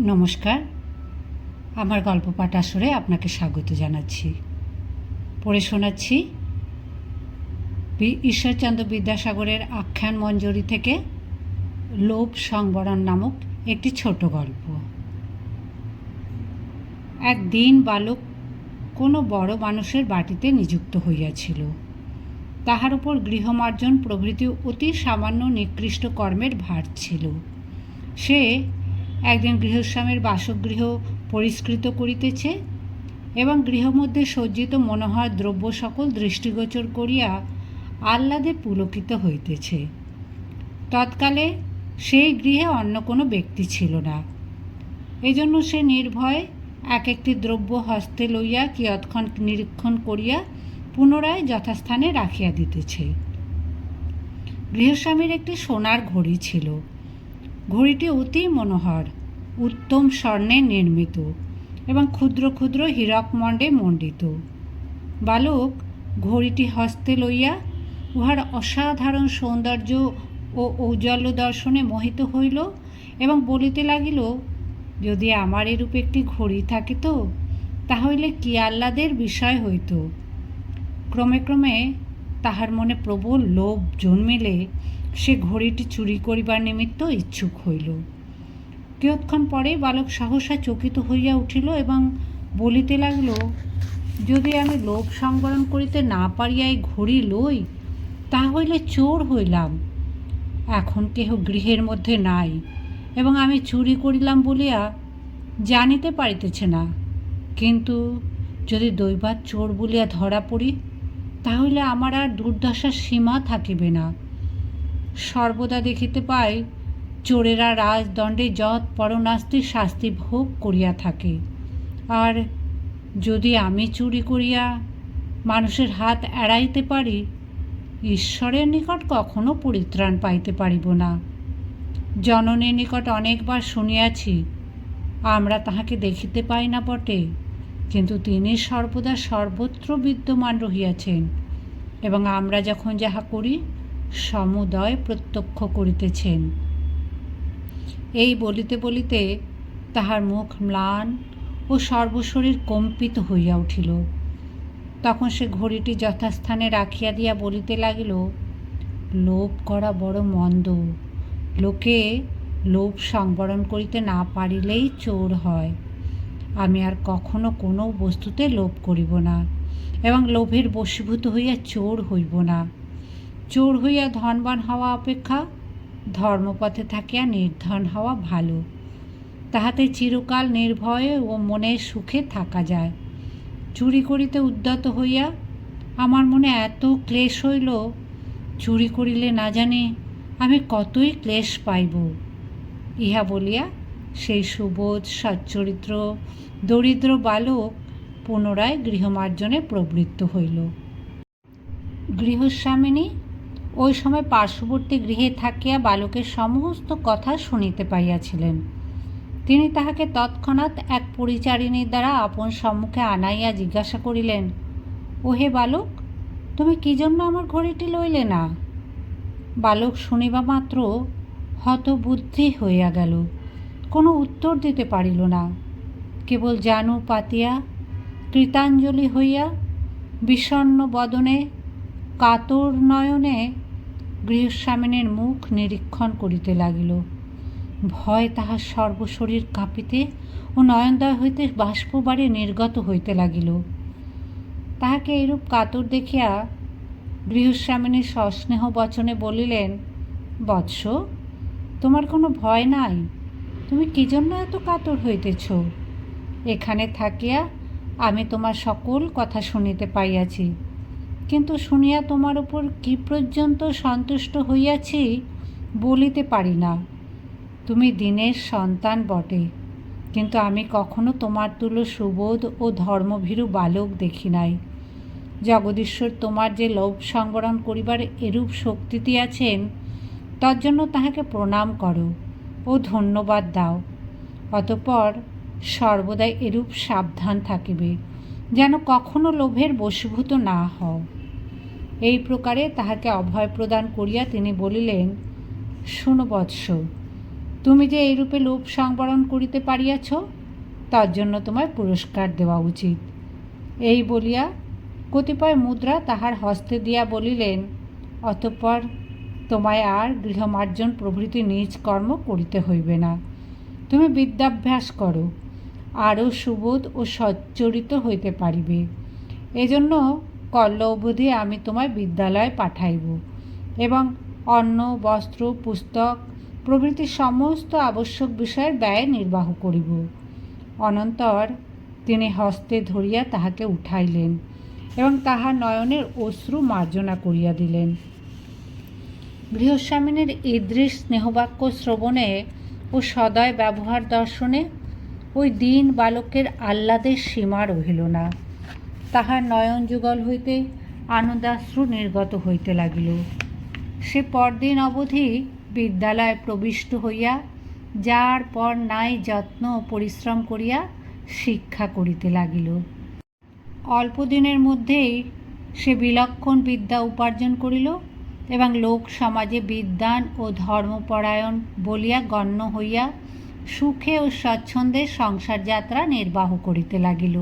নমস্কার। আমার গল্প পাঠ আসরে আপনাকে স্বাগত জানাচ্ছি। পড়ে শোনাচ্ছি ঈশ্বরচন্দ্র বিদ্যাসাগরের আখ্যান মঞ্জুরি থেকে লোভ সংবরণ নামক একটি ছোট গল্প। একদিন বালক কোনো বড় মানুষের বাটিতে নিযুক্ত হইয়াছিল। তাহার উপর গৃহমার্জন প্রভৃতি অতি সামান্য নিকৃষ্ট কর্মের ভার ছিল। সে একদিন গৃহস্বামীর বাসগৃহ পরিষ্কৃত করিতেছে এবং গৃহমধ্যে সজ্জিত মনোহর দ্রব্য সকল দৃষ্টিগোচর করিয়া আহ্লাদে পুলকিত হইতেছে। তৎকালে সেই গৃহে অন্য কোনো ব্যক্তি ছিল না। এজন্য সে নির্ভয়ে এক একটি দ্রব্য হস্তে লইয়া কিয়ৎক্ষণ নিরীক্ষণ করিয়া পুনরায় যথাস্থানে রাখিয়া দিতেছে। গৃহস্বামীর একটি সোনার ঘড়ি ছিল। ঘড়িটি অতি মনোহর, উত্তম স্বর্ণে নির্মিত এবং ক্ষুদ্র ক্ষুদ্র হীরকমণ্ডে মণ্ডিত। বালক ঘড়িটি হস্তে লইয়া উহার অসাধারণ সৌন্দর্য ও ঔজ্জ্বল্য দর্শনে মোহিত হইল এবং বলিতে লাগিল, যদি আমার এরূপ একটি ঘড়ি থাকিত তাহলে কি আহ্লাদের বিষয় হইত? ক্রমে ক্রমে তাহার মনে প্রবল লোভ জন্মিলে সে ঘড়িটি চুরি করিবার নিমিত্ত ইচ্ছুক হইল। কিয়ৎক্ষণ পরে বালক সহসা চকিত হইয়া উঠিল এবং বলিতে লাগিল, যদি আমি লোভ সংবরণ করিতে না পারিয়া এই ঘড়ি লই তা হইলে চোর হইলাম। এখন কেহ গৃহের মধ্যে নাই এবং আমি চুরি করিলাম বলিয়া জানিতে পারিতেছে না। কিন্তু যদি দৈবাত চোর বলিয়া ধরা পড়ি তাহলে আমার আর দুর্দশার সীমা থাকিবে না। সর্বদা দেখিতে পাই চোরেরা রাজদণ্ডে যৎ পরনাস্তি শাস্তি ভোগ করিয়া থাকে। আর যদি আমি চুরি করিয়া মানুষের হাত এড়াইতে পারি, ঈশ্বরের নিকট কখনো পরিত্রাণ পাইতে পারিব না। জননের নিকট অনেকবার শুনিয়াছি, আমরা তাহাকে দেখিতে পাই না বটে। কিন্তু তিনি সর্বদা সর্বত্র বিদ্যমান রহিয়াছেন, এবং আমরা যখন যাহা করি, সমুদয় প্রত্যক্ষ করিতেছেন। এই বলিতে বলিতে তাহার মুখ ম্লান ও সর্বশরীর কম্পিত হইয়া উঠিল। তখন সে ঘড়িটি যথাস্থানে রাখিয়া দিয়া বলিতে লাগিল, লোভ করা বড় মন্দ। লোকে লোভ সংবরণ করিতে না পারিলেই চোর হয়। আমি আর কখনো কোনো বস্তুতে লোভ করিব না এবং লোভের বশীভূত হইয়া চোর হইব না। চোর হইয়া ধনবান হওয়া অপেক্ষা ধর্মপথে থাকিয়া নির্ধন হওয়া ভালো। তাহাতে চিরকাল নির্ভয়ে ও মনের সুখে থাকা যায়। চুরি করিতে উদ্যত হইয়া আমার মনে এত ক্লেশ হইল, চুরি করিলে না জানি আমি কতই ক্লেশ পাইব। ইহা বলিয়া সেই সুবোধ, সচ্চরিত্র, দরিদ্র বালক পুনরায় গৃহমার্জনে প্রবৃত্ত হইল। গৃহস্বামিনী ওই সময় পার্শ্ববর্তী গৃহে থাকিয়া বালকের সমস্ত কথা শুনিতে পাইয়াছিলেন। তিনি তাহাকে তৎক্ষণাৎ এক পরিচারিণীর দ্বারা আপন সম্মুখে আনাইয়া জিজ্ঞাসা করিলেন, ওহে বালক, তুমি কি জন্য আমার ঘড়িটি লইলে না? বালক শুনিবা মাত্র হতবুদ্ধি হইয়া গেল। কোনো উত্তর দিতে পারিল না। কেবল জানু পাতিয়া, কৃতাঞ্জলি হইয়া, বিষণ্ণ বদনে, কাতর নয়নে গৃহস্বামিনীর মুখ নিরীক্ষণ করিতে লাগিল। ভয় তাহার সর্বশরীর কাঁপিতে ও নয়নদয় হইতে বাষ্পবারে নির্গত হইতে লাগিল। তাহাকে এইরূপ কাতর দেখিয়া গৃহস্বামিনী সস্নেহ বচনে বলিলেন, বৎস, তোমার কোনো ভয় নাই? তুমি কি জন্য এত কাতর হইতেছ? এখানে থাকিয়া আমি তোমার সকল কথা শুনিতে পাইয়াছি। কিন্তু শুনিয়া তোমার উপর কি পর্যন্ত সন্তুষ্ট হইয়াছি বলিতে পারি না। তুমি দিনের সন্তান বটে, কিন্তু আমি কখনো তোমার তুলো সুবোধ ও ধর্মভীরু বালক দেখি নাই। জগদীশ্বর তোমার যে লোভ সংবরণ করিবার এরূপ শক্তিটি আছেন তার জন্য তাহাকে প্রণাম করো। ও ধন্যবাদ দাও। অতঃপর সর্বদাই এরূপ সাবধান থাকিবে, যেন কখনো লোভের বশীভূত না হও। এই প্রকারে তাহাকে অভয় প্রদান করিয়া তিনি বলিলেন, শুনো বৎস, তুমি যে এইরূপে লোভ সংবরণ করিতে পারিয়াছ, তার জন্য তোমায় পুরস্কার দেওয়া উচিত। এই বলিয়া কতিপয় মুদ্রা তাহার হস্তে দিয়া বলিলেন, অতঃপর তোমায় আর গৃহমার্জন প্রভৃতি নিজ কর্ম করিতে হইবে না। তুমি বিদ্যাভ্যাস করো, আরও সুবোধ ও সচ্চরিত হইতে পারিবে। এজন্য কল্ল অবধি আমি তোমায় বিদ্যালয়ে পাঠাইব এবং অন্ন, বস্ত্র, পুস্তক প্রভৃতি সমস্ত আবশ্যক বিষয়ের ব্যয় নির্বাহ করিব। অনন্তর তিনি হস্তে ধরিয়া তাহাকে উঠাইলেন এবং তাহার নয়নের অশ্রু মার্জনা করিয়া দিলেন। গৃহস্বামিনীর ইদৃশ স্নেহবাক্য শ্রবণে ও সদয় ব্যবহার দর্শনে ওই দিন বালকের আহ্লাদের সীমা রহিল না। তাহার নয়ন যুগল হইতে আনন্দাশ্রু নির্গত হইতে লাগিল। সে পরদিন অবধি বিদ্যালয়ে প্রবিষ্ট হইয়া, যার পর নাই যত্ন পরিশ্রম করিয়া শিক্ষা করিতে লাগিল। অল্প দিনের মধ্যেই সে বিলক্ষণ বিদ্যা উপার্জন করিল। এবং লোক সমাজে বিদ্বান ও ধর্মপরায়ণ বলিয়া গণ্য হইয়া সুখে ও স্বচ্ছন্দে সংসার যাত্রা নির্বাহ করিতে লাগিল।